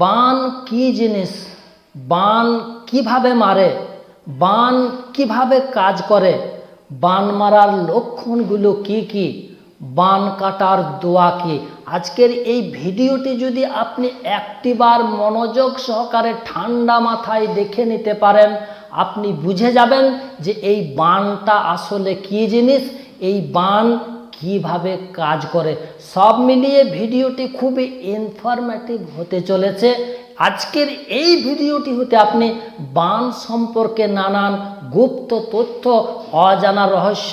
বান কি জিনিস? বান কীভাবে মারে? বান কীভাবে কাজ করে? বান মারার লক্ষণগুলো কি কি? বান কাটার দোয়া কি? আজকের এই ভিডিওটি যদি আপনি একটিবার মনোযোগ সহকারে ঠান্ডা মাথায় দেখে নিতে পারেন, আপনি বুঝে যাবেন যে এই বানটা আসলে কি জিনিস? এই বান কীভাবে কাজ করে, সব মিলিয়ে ভিডিওটি খুবই ইনফরমেটিভ হতে চলেছে। আজকের এই ভিডিওটি হতে আপনি বান সম্পর্কে নানান গুপ্ত তথ্য, অজানা রহস্য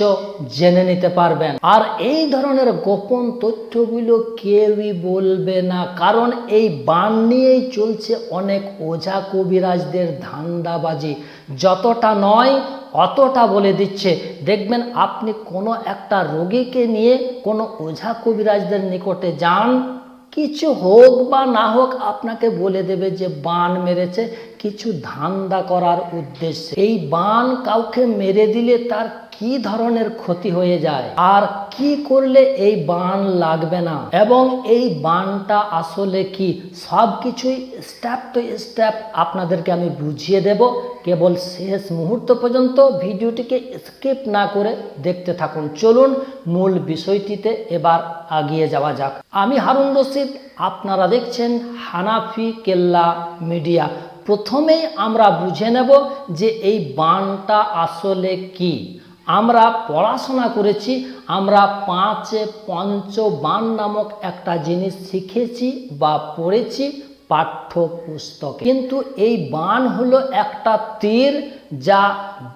জেনে নিতে পারবেন। আর এই ধরনের গোপন তথ্যগুলো কেউই বলবে না, কারণ এই বান নিয়েই চলছে অনেক ওঝা কবিরাজদের ধান্দাবাজি। যতটা নয়, অতটা বলে দিচ্ছে। দেখবেন আপনি কোনো একটা রোগীকে নিয়ে কোনো ওঝা কবিরাজদের নিকটে যান, কিছু হোক বা না হোক, আপনাকে বলে দেবে যে বান মেরেছে কিছু ধান্দা করার উদ্দেশ্যে। এই বান কাউকে মেরে দিলে তার কি ধরনের ক্ষতি হয়ে যায়? আর কি করলে এই বান লাগবে না? এবং এই বানটা আসলে কি? সব কিছুই স্টেপ টু স্টেপ আপনাদেরকে আমি বুঝিয়ে দেব। কেবল শেষ মুহূর্ত পর্যন্ত ভিডিওটিকে স্কিপ না করে দেখতে থাকুন। চলুন মূল বিষয়টিতে এবার আগিয়ে যাওয়া যাক। আমি হারুন রশিদ, আপনারা দেখছেন হানাফি কেল্লা মিডিয়া। প্রথমেই আমরা বুঝে নেব যে এই বানটা আসলে কি। আমরা পড়াশোনা করেছি, আমরা পাঁচে পঞ্চ বান নামক একটা জিনিস শিখেছি বা পড়েছি পাঠ্য পুস্তকে কিন্তু এই বান হলো একটা তীর যা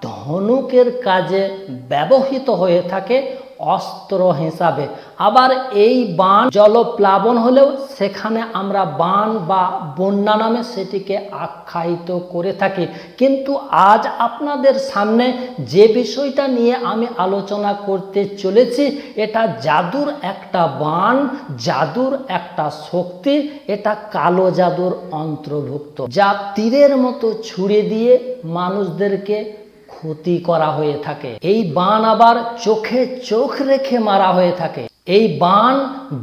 ধনুকের কাজে ব্যবহৃত হয়ে থাকে অস্ত্র হিসাবে। আবার এই বান জলপ্লাবন হলেও সেখানে আমরা বান বা বন্যা নামে সেটিকে আখ্যায়িত করে থাকি। কিন্তু আজ আপনাদের সামনে যে বিষয়টা নিয়ে আমি আলোচনা করতে চলেছি, এটা জাদুর একটা বান, জাদুর একটা শক্তি, এটা কালো জাদুর অন্তর্ভুক্ত। যা তীরের মতো ছুড়ে দিয়ে মানুষদেরকে ক্ষতি করা হয়ে থাকে। এই বান আবার চোখে চোখ রেখে মারা হয়ে থাকে। এই বান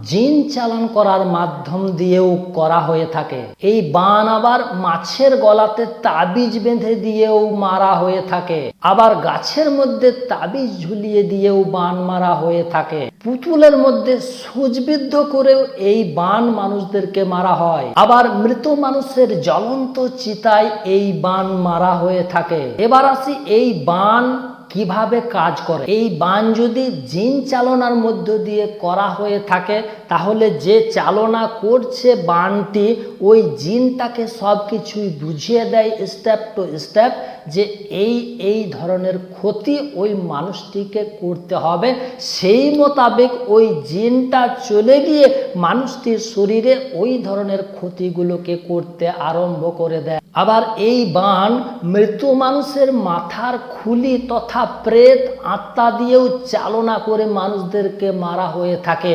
জিন চালান করার মাধ্যম দিয়েও করা হয়ে থাকে। এই বান আবার মাছের গলাতে তাবিজ বেঁধে দিয়েও মারা হয়ে থাকে। আবার গাছের মধ্যে তাবিজ ঝুলিয়ে দিয়েও বান মারা হয়ে থাকে। পুতুলের মধ্যে সুচবিদ্ধ করেও এই বান মানুষদেরকে মারা হয়। আবার মৃত মানুষের জ্বলন্ত চিতায় এই বান মারা হয়ে থাকে। এবার আসি এই বান কীভাবে কাজ করে? এই বান যদি জিন চালনার মধ্য দিয়ে করা হয়ে থাকে, তাহলে যে চালনা করছে বানটি, ওই জিনটাকে সব কিছুই বুঝিয়ে দেয় স্টেপ টু স্টেপ যে এই এই ধরনের ক্ষতি ওই মানুষটিকে করতে হবে। সেই মোতাবেক ওই জিনটা চলে গিয়ে মানুষটির শরীরে ওই ধরনের ক্ষতিগুলোকে করতে আরম্ভ করে দেয়। আবার এই বান মৃত মানুষের মাথার খুলি তথা প্রেত আত্মা দিয়েও চালনা করে মানুষদেরকে মারা হয়ে থাকে।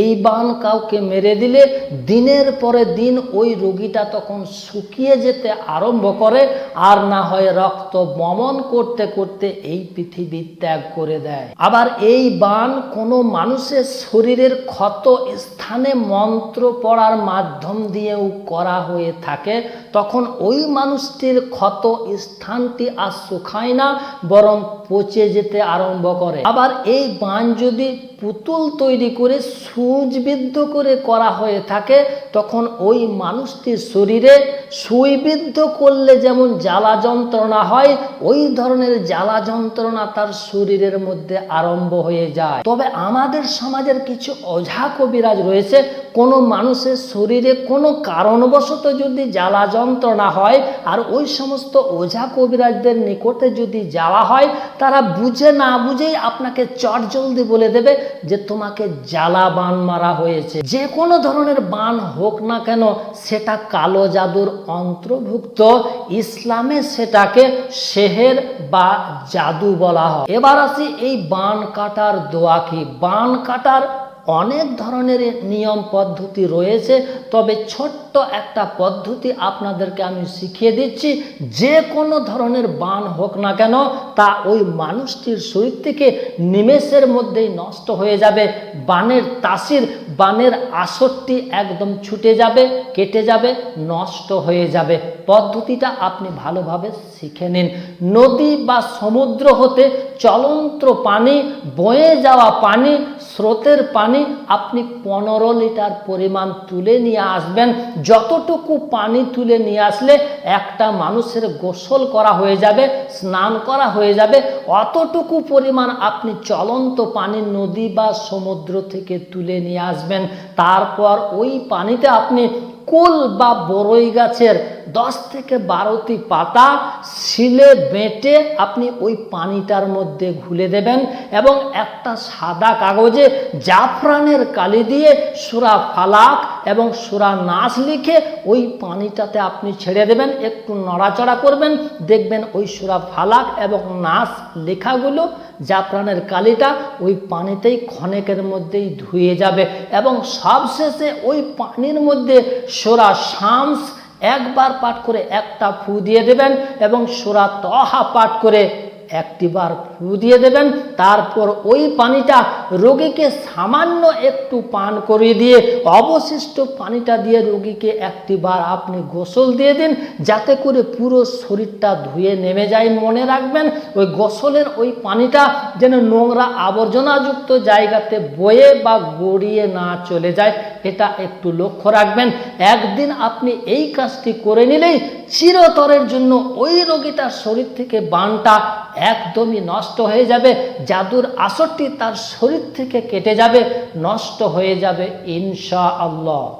এই বান কাউকে মেরে দিলে দিনের পরে দিন ওই রোগীটা তখন শুকিয়ে যেতে আরম্ভ করে আর না হয় রক্ত বমন করতে করতে এই পৃথিবী ত্যাগ করে দেয়। আবার এই বান কোনো মানুষের শরীরের ক্ষত স্থানে মন্ত্র পড়ার মাধ্যম দিয়েও করা হয়ে থাকে। তখন ওই মানুষটির ক্ষত স্থানটি আর শুকায় না, বরং পচে যেতে আরম্ভ করে। আবার এই বান যদি পুতুল তৈরি করে সুচবিদ্ধ করে করা হয়ে থাকে, তখন ওই মানুষটির শরীরে সুইবিদ্ধ করলে যেমন জ্বালা যন্ত্রণা হয়, ওই ধরনের জ্বালা যন্ত্রণা তার শরীরের মধ্যে আরম্ভ হয়ে যায়। তবে আমাদের সমাজের কিছু অঝা কবিরাজ রয়েছে। কোনো মানুষের শরীরে কোনো কারণবশত যদি জ্বালা যন্ত্রণা হয়, আর ওই সমস্ত ওঝা কবিরাজদের নিকটে যদি যাওয়া হয় তারা বুঝে না বুঝেই আপনাকে চটজলদি বলে দেবে যে তোমাকে জ্বালা বান মারা হয়েছে। যে কোনো ধরনের বান হোক না কেন, সেটা কালো জাদুর অন্তর্ভুক্ত। ইসলামে সেটাকে শেহের বা জাদু বলা হয়। এবার আসি এই বান কাটার দোয়া কি? বান কাটার অনেক ধরনের নিয়ম পদ্ধতি রয়েছে, তবে ছোট্ট একটা পদ্ধতি আপনাদেরকে আমি শিখিয়ে দিচ্ছি, যে কোনো ধরনের বান হোক না কেন, তা ওই মানুষটির শরীর থেকে নিমেষের মধ্যেই নষ্ট হয়ে যাবে। বানের তাসির বানের আসরটি একদম ছুটে যাবে, কেটে যাবে, নষ্ট হয়ে যাবে। পদ্ধতিটা আপনি ভালোভাবে শিখে নিন। নদী বা সমুদ্র হতে চলন্ত পানি, বয়ে যাওয়া পানি, স্রোতের পানি আপনি পনেরো লিটার পরিমাণ তুলে নিয়ে আসবেন। যতটুকু পানি তুলে নিয়ে আসলে একটা মানুষের গোসল করা হয়ে যাবে, স্নান করা হয়ে যাবে। অতটুকু পরিমাণ আপনি চলন্ত পানি নদী বা সমুদ্র থেকে তুলে নিয়ে আসবেন। তারপর ওই পানিতে আপনি কুল বা বড়ই গাছের দশ থেকে বারোটি পাতা শিলে বেঁটে আপনি ওই পানিটার মধ্যে ঘুলে দেবেন এবং একটা সাদা কাগজে জাফরানের কালি দিয়ে সুরা ফালাক এবং সুরা নাচ লিখে ওই পানিটাতে আপনি ছেড়ে দেবেন, একটু নড়াচড়া করবেন, দেখবেন ওই সুরা ফালাক এবং নাচ লেখাগুলো জাফরানের কালিটা ওই পানিতেই ক্ষণেকের মধ্যেই ধুয়ে যাবে এবং সবশেষে ওই পানির মধ্যে সোরা শামস একবার পাঠ করে একটা ফু দিয়ে দেবেন এবং সোরা তহা পাঠ করে একটিবার ফু দিয়ে দেবেন, তারপর ওই পানিটা রোগীকে সামান্য একটু পান করিয়ে দিয়ে, অবশিষ্ট পানিটা দিয়ে রোগীকে একটিবার আপনি গোসল দিয়ে দিন, যাতে করে পুরো শরীরটা ধুয়ে নেমে যায় মনে রাখবেন। ওই গোসলের ওই পানিটা যেন নোংরা আবর্জনাযুক্ত জায়গাতে বয়ে বা গড়িয়ে না চলে যায়, এটা একটু লক্ষ্য রাখবেন। একদিন আপনি এই কাজটি করে নিলেই চিরতরের জন্য ওই রোগীটার শরীর থেকে বানটা একদমই নষ্ট হয়ে যাবে, জাদুর আসরটি তার শরীর থেকে কেটে যাবে, নষ্ট হয়ে যাবে ইনশা আল্লাহ